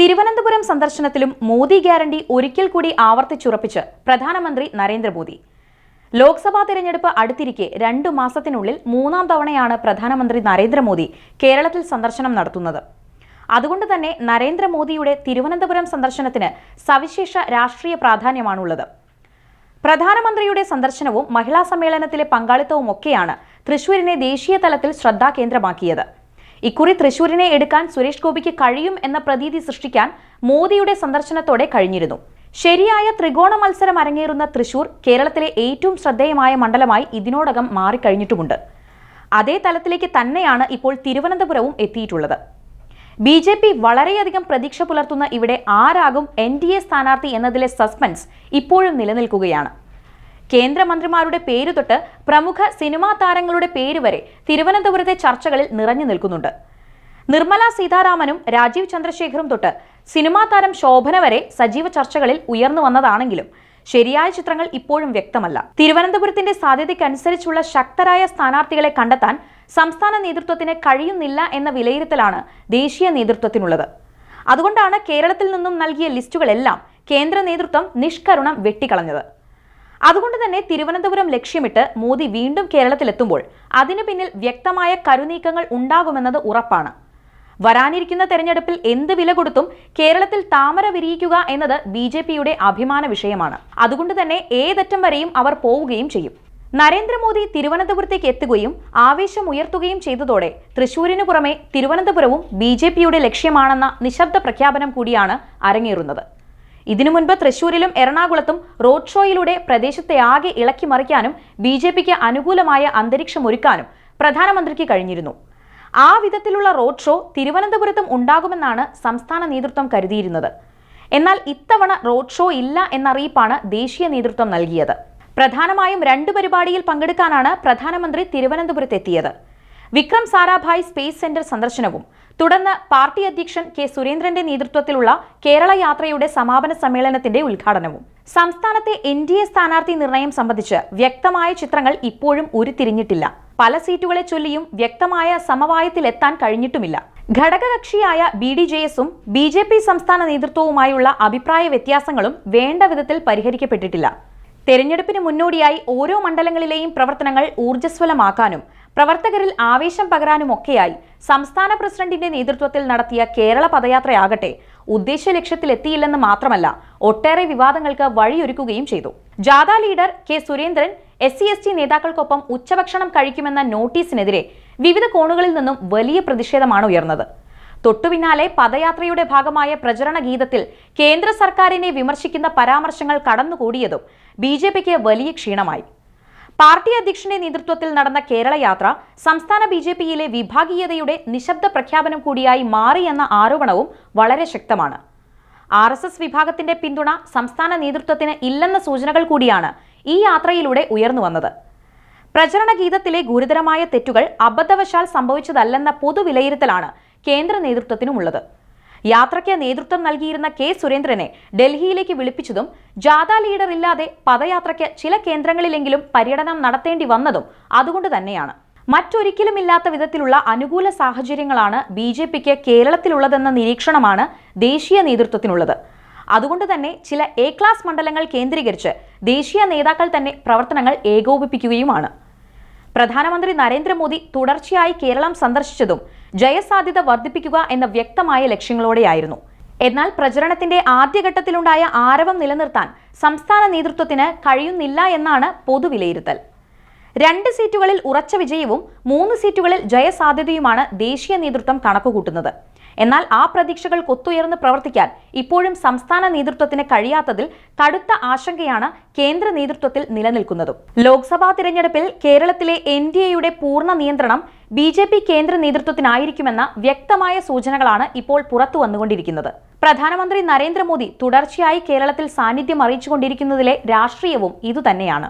Thiruvananthapuram സന്ദർശനത്തിലും Modi guarantee ഒരിക്കൽ കൂടി ആവർത്തിച്ചുറപ്പിച്ച് പ്രധാനമന്ത്രി നരേന്ദ്രമോദി. ലോക്സഭാ തിരഞ്ഞെടുപ്പ് അടുത്തിരിക്കെ രണ്ടു മാസത്തിനുള്ളിൽ മൂന്നാം തവണയാണ് പ്രധാനമന്ത്രി നരേന്ദ്രമോദി കേരളത്തിൽ സന്ദർശനം നടത്തുന്നത്. അതുകൊണ്ട് തന്നെ നരേന്ദ്രമോദിയുടെ തിരുവനന്തപുരം സന്ദർശനത്തിന് സവിശേഷ രാഷ്ട്രീയ പ്രാധാന്യമാണുള്ളത്. പ്രധാനമന്ത്രിയുടെ സന്ദർശനവും മഹിളാ സമ്മേളനത്തിലെ പങ്കാളിത്തവും ഒക്കെയാണ് തൃശൂരിനെ ദേശീയ തലത്തിൽ ശ്രദ്ധാകേന്ദ്രമാക്കിയത്. ഇക്കുറി തൃശൂരിനെ എടുക്കാൻ സുരേഷ് ഗോപിക്ക് കഴിയും എന്ന പ്രതീതി സൃഷ്ടിക്കാൻ മോദിയുടെ സന്ദർശനത്തോടെ കഴിഞ്ഞിരുന്നു. ശരിയായ ത്രികോണ മത്സരം അരങ്ങേറുന്ന തൃശൂർ കേരളത്തിലെ ഏറ്റവും ശ്രദ്ധേയമായ മണ്ഡലമായി ഇതിനോടകം മാറിക്കഴിഞ്ഞിട്ടുമുണ്ട്. അതേ തലത്തിലേക്ക് തന്നെയാണ് ഇപ്പോൾ തിരുവനന്തപുരവും എത്തിയിട്ടുള്ളത്. ബി ജെ പി വളരെയധികം പ്രതീക്ഷ പുലർത്തുന്ന ഇവിടെ ആരാകും എൻ ഡി എ സ്ഥാനാർത്ഥി എന്നതിലെ സസ്പെൻസ് ഇപ്പോഴും നിലനിൽക്കുകയാണ്. കേന്ദ്രമന്ത്രിമാരുടെ പേര് തൊട്ട് പ്രമുഖ സിനിമാ താരങ്ങളുടെ പേര് വരെ തിരുവനന്തപുരത്തെ ചർച്ചകളിൽ നിറഞ്ഞു നിൽക്കുന്നുണ്ട്. നിർമ്മല സീതാരാമനും രാജീവ് ചന്ദ്രശേഖറും തൊട്ട് സിനിമാ താരം ശോഭന വരെ സജീവ ചർച്ചകളിൽ ഉയർന്നു വന്നതാണെങ്കിലും ശരിയായ ചിത്രങ്ങൾ ഇപ്പോഴും വ്യക്തമല്ല. തിരുവനന്തപുരത്തിന്റെ സാധ്യതയ്ക്കനുസരിച്ചുള്ള ശക്തരായ സ്ഥാനാർത്ഥികളെ കണ്ടെത്താൻ സംസ്ഥാന നേതൃത്വത്തിന് കഴിയുന്നില്ല എന്ന വിലയിരുത്തലാണ് ദേശീയ നേതൃത്വത്തിനുള്ളത്. അതുകൊണ്ടാണ് കേരളത്തിൽ നിന്നും നൽകിയ ലിസ്റ്റുകളെല്ലാം കേന്ദ്ര നേതൃത്വം നിഷ്കരുണം വെട്ടിക്കളഞ്ഞത്. അതുകൊണ്ട് തന്നെ തിരുവനന്തപുരം ലക്ഷ്യമിട്ട് മോദി വീണ്ടും കേരളത്തിലെത്തുമ്പോൾ അതിനു പിന്നിൽ വ്യക്തമായ കരുനീക്കങ്ങൾ ഉണ്ടാകുമെന്നത് ഉറപ്പാണ്. വരാനിരിക്കുന്ന തെരഞ്ഞെടുപ്പിൽ എന്ത് വില കൊടുത്തും കേരളത്തിൽ താമര വിരിയിക്കുക എന്നത് ബി ജെ പിയുടെ അഭിമാന വിഷയമാണ്. അതുകൊണ്ട് തന്നെ ഏതറ്റം വരെയും അവർ പോവുകയും ചെയ്യും. നരേന്ദ്രമോദി തിരുവനന്തപുരത്തേക്ക് എത്തുകയും ആവേശം ഉയർത്തുകയും ചെയ്തതോടെ തൃശൂരിനു പുറമെ തിരുവനന്തപുരവും ബി ലക്ഷ്യമാണെന്ന നിശബ്ദ പ്രഖ്യാപനം കൂടിയാണ് അരങ്ങേറുന്നത്. ഇതിനു മുൻപ് തൃശൂരിലും എറണാകുളത്തും റോഡ് ഷോയിലൂടെ പ്രദേശത്തെ ആകെ ഇളക്കി മറിക്കാനും ബി ജെ പിക്ക് അനുകൂലമായ അന്തരീക്ഷം ഒരുക്കാനും പ്രധാനമന്ത്രിക്ക് കഴിഞ്ഞിരുന്നു. ആ വിധത്തിലുള്ള റോഡ് ഷോ തിരുവനന്തപുരത്തും ഉണ്ടാകുമെന്നാണ് സംസ്ഥാന നേതൃത്വം കരുതിയിരുന്നത്. എന്നാൽ ഇത്തവണ റോഡ് ഷോ ഇല്ല എന്നറിയിപ്പാണ് ദേശീയ നേതൃത്വം നൽകിയത്. പ്രധാനമായും രണ്ട് പരിപാടിയിൽ പങ്കെടുക്കാനാണ് പ്രധാനമന്ത്രി തിരുവനന്തപുരത്തെത്തിയത്. വിക്രം സാരാഭായ് സ്പേസ് സെന്റർ സന്ദർശനവും. തുടർന്ന് പാർട്ടി അധ്യക്ഷൻ കെ സുരേന്ദ്രന്റെ നേതൃത്വത്തിലുള്ള കേരള യാത്രയുടെ സമാപന സമ്മേളനത്തിന്റെ ഉദ്ഘാടനവും. സംസ്ഥാനത്തെ എൻ ഡി എ സ്ഥാനാർത്ഥി നിർണയം സംബന്ധിച്ച് വ്യക്തമായ ചിത്രങ്ങൾ ഇപ്പോഴും ഉരുത്തിരിഞ്ഞിട്ടില്ല. പല സീറ്റുകളെ ചൊല്ലിയും വ്യക്തമായ സമവായത്തിലെത്താൻ കഴിഞ്ഞിട്ടുമില്ല. ഘടകകക്ഷിയായ ബി ഡി ജെ എസും ബി ജെ പി സംസ്ഥാന നേതൃത്വവുമായുള്ള അഭിപ്രായ വ്യത്യാസങ്ങളും വേണ്ട വിധത്തിൽ പരിഹരിക്കപ്പെട്ടിട്ടില്ല. തെരഞ്ഞെടുപ്പിന് മുന്നോടിയായി ഓരോ മണ്ഡലങ്ങളിലെയും പ്രവർത്തനങ്ങൾ ഊർജസ്വലമാക്കാനും പ്രവർത്തകരിൽ ആവേശം പകരാനുമൊക്കെയായി സംസ്ഥാന പ്രസിഡന്റിന്റെ നേതൃത്വത്തിൽ നടത്തിയ കേരള പദയാത്രയാകട്ടെ ഉദ്ദേശ ലക്ഷ്യത്തിലെത്തിയില്ലെന്ന് മാത്രമല്ല ഒട്ടേറെ വിവാദങ്ങൾക്ക് വഴിയൊരുക്കുകയും ചെയ്തു. ജാഥ leader K Surendran S C S T നേതാക്കൾക്കൊപ്പം ഉച്ചഭക്ഷണം കഴിക്കുമെന്ന നോട്ടീസിനെതിരെ വിവിധ കോണുകളിൽ നിന്നും വലിയ പ്രതിഷേധമാണ് ഉയർന്നത്. തൊട്ടുപിന്നാലെ പദയാത്രയുടെ ഭാഗമായ പ്രചരണ ഗീതത്തിൽ കേന്ദ്ര സർക്കാരിനെ വിമർശിക്കുന്ന പരാമർശങ്ങൾ കടന്നുകൂടിയതും ബി വലിയ ക്ഷീണമായി. പാർട്ടി അധ്യക്ഷന്റെ നേതൃത്വത്തിൽ നടന്ന കേരള യാത്ര സംസ്ഥാന ബി ജെ പിയിലെ വിഭാഗീയതയുടെ നിശബ്ദ പ്രഖ്യാപനം കൂടിയായി മാറി എന്ന ആരോപണവും വളരെ ശക്തമാണ്. ആർ എസ് എസ് വിഭാഗത്തിന്റെ പിന്തുണ സംസ്ഥാന നേതൃത്വത്തിന് ഇല്ലെന്ന സൂചനകൾ കൂടിയാണ് ഈ യാത്രയിലൂടെ ഉയർന്നു വന്നത്. പ്രചരണ ഗീതത്തിലെ ഗുരുതരമായ തെറ്റുകൾ അബദ്ധവശാൽ സംഭവിച്ചതല്ലെന്ന പൊതുവിലയിരുത്തലാണ് കേന്ദ്ര നേതൃത്വത്തിനുമുള്ളത്. യാത്രയ്ക്ക് നേതൃത്വം നൽകിയിരുന്ന കെ സുരേന്ദ്രനെ ഡൽഹിയിലേക്ക് വിളിപ്പിച്ചതും ജാഥ ലീഡർ ഇല്ലാതെ പദയാത്രയ്ക്ക് ചില കേന്ദ്രങ്ങളിലെങ്കിലും പര്യടനം നടത്തേണ്ടി വന്നതും അതുകൊണ്ട് തന്നെയാണ്. മറ്റൊരിക്കലും ഇല്ലാത്ത വിധത്തിലുള്ള അനുകൂല സാഹചര്യങ്ങളാണ് ബി ജെ പിക്ക് കേരളത്തിലുള്ളതെന്ന നിരീക്ഷണമാണ് ദേശീയ നേതൃത്വത്തിനുള്ളത്. അതുകൊണ്ട് തന്നെ ചില എ ക്ലാസ് മണ്ഡലങ്ങൾ കേന്ദ്രീകരിച്ച് ദേശീയ നേതാക്കൾ തന്നെ പ്രവർത്തനങ്ങൾ ഏകോപിപ്പിക്കുകയുമാണ്. പ്രധാനമന്ത്രി നരേന്ദ്രമോദി തുടർച്ചയായി കേരളം സന്ദർശിച്ചതും ജയസാധ്യത വർദ്ധിപ്പിക്കുക എന്ന വ്യക്തമായ ലക്ഷ്യങ്ങളോടെയായിരുന്നു. എന്നാൽ പ്രചരണത്തിന്റെ ആദ്യഘട്ടത്തിലുണ്ടായ ആരവം നിലനിർത്താൻ സംസ്ഥാന നേതൃത്വത്തിന് കഴിയുന്നില്ല എന്നാണ് പൊതുവിലയിരുത്തൽ. രണ്ട് സീറ്റുകളിൽ ഉറച്ച വിജയവും മൂന്ന് സീറ്റുകളിൽ ജയസാധ്യതയുമാണ് ദേശീയ നേതൃത്വം കണക്കുകൂട്ടുന്നത്. എന്നാൽ ആ പ്രതീക്ഷകൾ കൊത്തുയർന്ന് പ്രവർത്തിക്കാൻ ഇപ്പോഴും സംസ്ഥാന നേതൃത്വത്തിന് കഴിയാത്തതിൽ കടുത്ത ആശങ്കയാണ് കേന്ദ്ര നേതൃത്വത്തിൽ നിലനിൽക്കുന്നത്. ലോക്സഭാ തിരഞ്ഞെടുപ്പിൽ കേരളത്തിലെ എൻ ഡി എയുടെ പൂർണ നിയന്ത്രണം ബി ജെ പി കേന്ദ്ര നേതൃത്വത്തിനായിരിക്കുമെന്ന വ്യക്തമായ സൂചനകളാണ് ഇപ്പോൾ പുറത്തു വന്നുകൊണ്ടിരിക്കുന്നത്. പ്രധാനമന്ത്രി നരേന്ദ്രമോദി തുടർച്ചയായി കേരളത്തിൽ സാന്നിധ്യം അറിയിച്ചുകൊണ്ടിരിക്കുന്നതിലെ രാഷ്ട്രീയവും ഇതുതന്നെയാണ്.